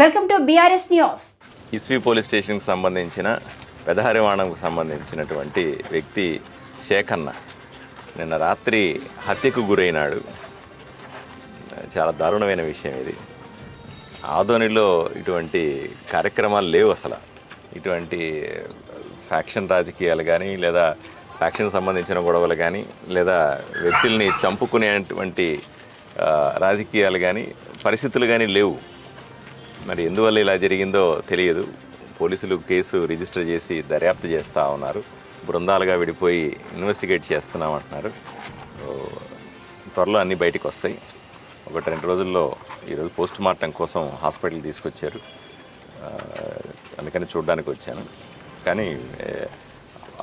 Welcome to BRS news ఇస్వి police స్టేషన్కి సంబంధించిన పెదహరివాణంకు సంబంధించినటువంటి వ్యక్తి శేఖన్న నిన్న రాత్రి హత్యకు గురైనాడు. చాలా దారుణమైన విషయం ఇది. ఆధోనిలో ఇటువంటి కార్యక్రమాలు లేవు అసలు. ఇటువంటి ఫ్యాక్షన్ రాజకీయాలు కానీ లేదా ఫ్యాక్షన్ సంబంధించిన గొడవలు కానీ లేదా వ్యక్తుల్ని చంపుకునేటువంటి రాజకీయాలు కానీ పరిస్థితులు కానీ లేవు. మరి ఎందువల్ల ఇలా జరిగిందో తెలియదు. పోలీసులు కేసు రిజిస్టర్ చేసి దర్యాప్తు చేస్తూ ఉన్నారు. బృందాలుగా విడిపోయి ఇన్వెస్టిగేట్ చేస్తున్నామంటున్నారు త్వరలో అన్నీ బయటికి వస్తాయి. ఒకటి రెండు రోజుల్లో ఈరోజు పోస్ట్ మార్టం కోసం హాస్పిటల్ తీసుకొచ్చారు. అందుకని చూడడానికి వచ్చాను. కానీ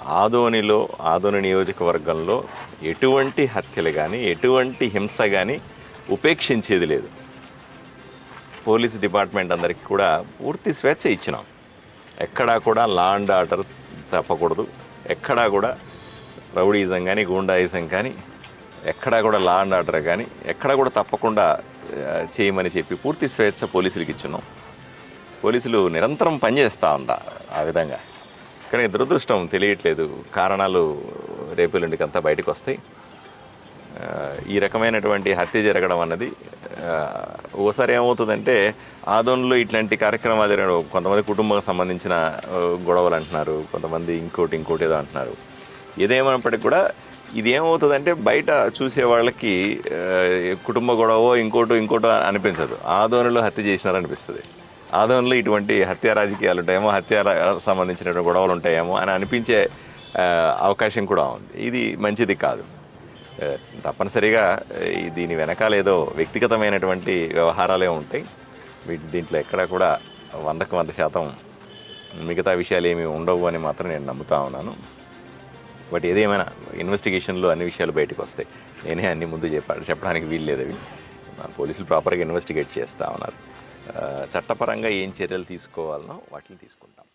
ఆదోనిలో ఆదోని నియోజకవర్గంలో ఎటువంటి హత్యలు కానీ ఎటువంటి హింస కానీ ఉపేక్షించేది లేదు. పోలీస్ డిపార్ట్మెంట్ అందరికీ కూడా పూర్తి స్వేచ్ఛ ఇచ్చినాం. ఎక్కడా కూడా లా అండ్ ఆర్డర్ తప్పకూడదు. ఎక్కడా కూడా రౌడీజం కానీ గూండాయిజం కానీ ఎక్కడా కూడా లా అండ్ ఆర్డర్ కానీ ఎక్కడా కూడా తప్పకుండా చేయమని చెప్పి పూర్తి స్వేచ్ఛ పోలీసులకి ఇచ్చున్నాం పోలీసులు నిరంతరం పనిచేస్తూ ఉండ ఆ విధంగా. కానీ దురదృష్టం తెలియట్లేదు. కారణాలు రేపు ఎల్లుండికంతా బయటకు వస్తాయి ఈ రకమైనటువంటి హత్య జరగడం అన్నది ఓసారి ఏమవుతుందంటే ఆదోన్లో ఇట్లాంటి కార్యక్రమాలు జరగడం కొంతమంది కుటుంబం సంబంధించిన గొడవలు అంటున్నారు కొంతమంది ఇంకోటి ఇంకోటి ఏదో అంటున్నారు. ఏదేమైనప్పటికీ కూడా ఇది ఏమవుతుందంటే బయట చూసే వాళ్ళకి కుటుంబ గొడవ ఇంకోటో ఇంకోటో అనిపించదు. ఆదోనిలో హత్య చేసినారు అనిపిస్తుంది ఆదోనిలో ఇటువంటి హత్య రాజకీయాలు ఉంటాయేమో హత్య సంబంధించినటువంటి గొడవలు ఉంటాయేమో అని అనిపించే అవకాశం కూడా ఉంది. ఇది మంచిది కాదు. తప్పనిసరిగా దీని వెనకాల ఏదో వ్యక్తిగతమైనటువంటి వ్యవహారాలే ఉంటాయి. వీటి దీంట్లో ఎక్కడ కూడా వందకు వంద శాతం మిగతా విషయాలు ఏమి ఉండవు అని మాత్రం నేను నమ్ముతా ఉన్నాను. బట్ ఏదేమైనా ఇన్వెస్టిగేషన్లో అన్ని విషయాలు బయటకు వస్తాయి. నేనే అన్ని ముందు చెప్పాడు చెప్పడానికి వీలు లేదు అవి. పోలీసులు ప్రాపర్గా ఇన్వెస్టిగేట్ చేస్తూ ఉన్నారు. చట్టపరంగా ఏం చర్యలు తీసుకోవాలనో వాటిని తీసుకుంటాం.